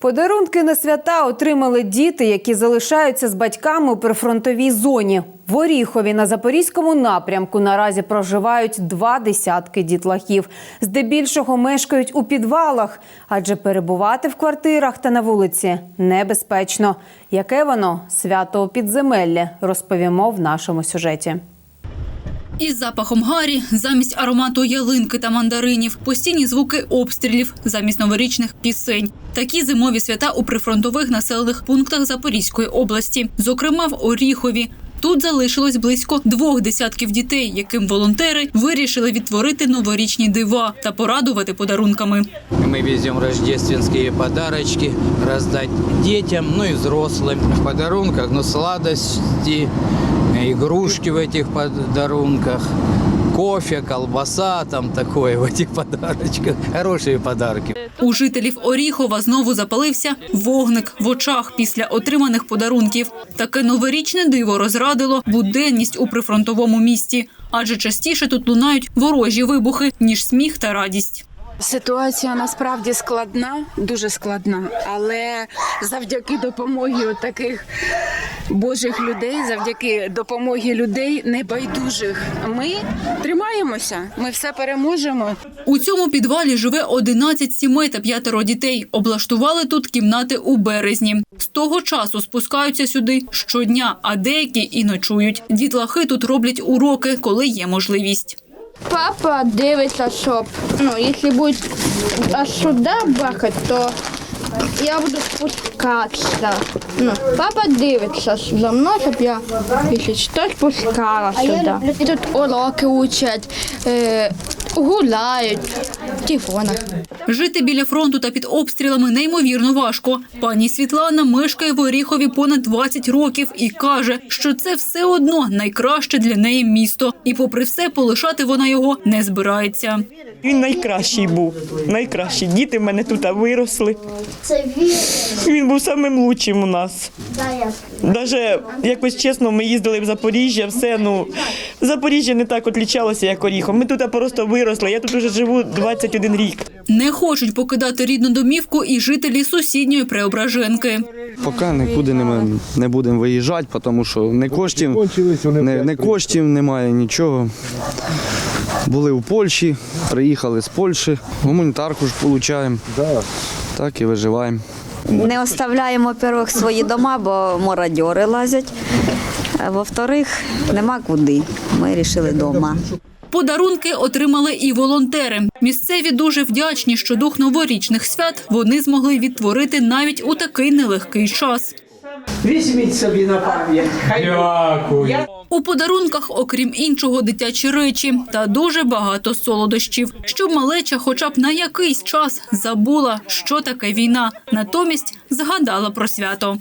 Подарунки на свята отримали діти, які залишаються з батьками у прифронтовій зоні. В Оріхові на запорізькому напрямку наразі проживають два десятки дітлахів. Здебільшого мешкають у підвалах, адже перебувати в квартирах та на вулиці небезпечно. Яке воно свято у підземеллі, розповімо в нашому сюжеті. Із запахом гарі, замість аромату ялинки та мандаринів, постійні звуки обстрілів замість новорічних пісень. Такі зимові свята у прифронтових населених пунктах Запорізької області, зокрема в Оріхові. Тут залишилось близько двох десятків дітей, яким волонтери вирішили відтворити новорічні дива та порадувати подарунками. Мы везем рождественские подарочки раздать детям, ну и взрослым. В подарунках, ну, сладости, игрушки в этих подарунках, кофе, колбаса, там такое в этих подарочках. Хорошие подарки. У жителів Оріхова знову запалився вогник в очах після отриманих подарунків. Таке новорічне диво розрадило буденність у прифронтовому місті, адже частіше тут лунають ворожі вибухи ніж сміх та радість. Ситуація насправді складна, дуже складна, але завдяки допомогі таких божих людей, завдяки допомогі людей небайдужих, ми тримаємося. Ми все переможемо. У цьому підвалі живе 11 сімей та п'ятеро дітей. Облаштували тут кімнати у березні. З того часу спускаються сюди щодня, а деякі і ночують. Дітлахи тут роблять уроки, коли є можливість. Папа дивиться, щоб ну, якщо буде аж сюди бахати, то я буду спускатися. Ну, папа дивиться за мною, щоб я, якщо що, спускала сюди. І тут уроки учать, е, гуляють телефонах. Жити біля фронту та під обстрілами неймовірно важко. Пані Світлана мешкає в Оріхові понад 20 років і каже, що це все одно найкраще для неї місто. І попри все, полишати вона його не збирається. Він найкращий був. Найкращий. Діти в мене тут виросли. Він був самим лучшим у нас. Навіть якось чесно, ми їздили в Запоріжжя, все ну Запоріжжя не так отлічалося, як Оріхов. Ми тут просто виросли. Я тут уже живу 21 рік. Не хочуть покидати рідну домівку і жителі сусідньої Преображенки. Поки нікуди не, не будемо виїжджати, тому що не коштів, не, не коштів немає нічого. Були у Польщі, приїхали з Польщі, гуманітарку ж отримуємо. Так і виживаємо. Не оставляємо, во-первых, свої дома, бо мародьори лазять. А во-вторых, нема куди. Ми вирішили вдома. Подарунки отримали і волонтери. Місцеві дуже вдячні, що дух новорічних свят вони змогли відтворити навіть у такий нелегкий час. Візьміть собі на пам'ять. Дякую. У подарунках, окрім іншого, дитячі речі та дуже багато солодощів, щоб малеча, хоча б на якийсь час забула, що таке війна, натомість згадала про свято.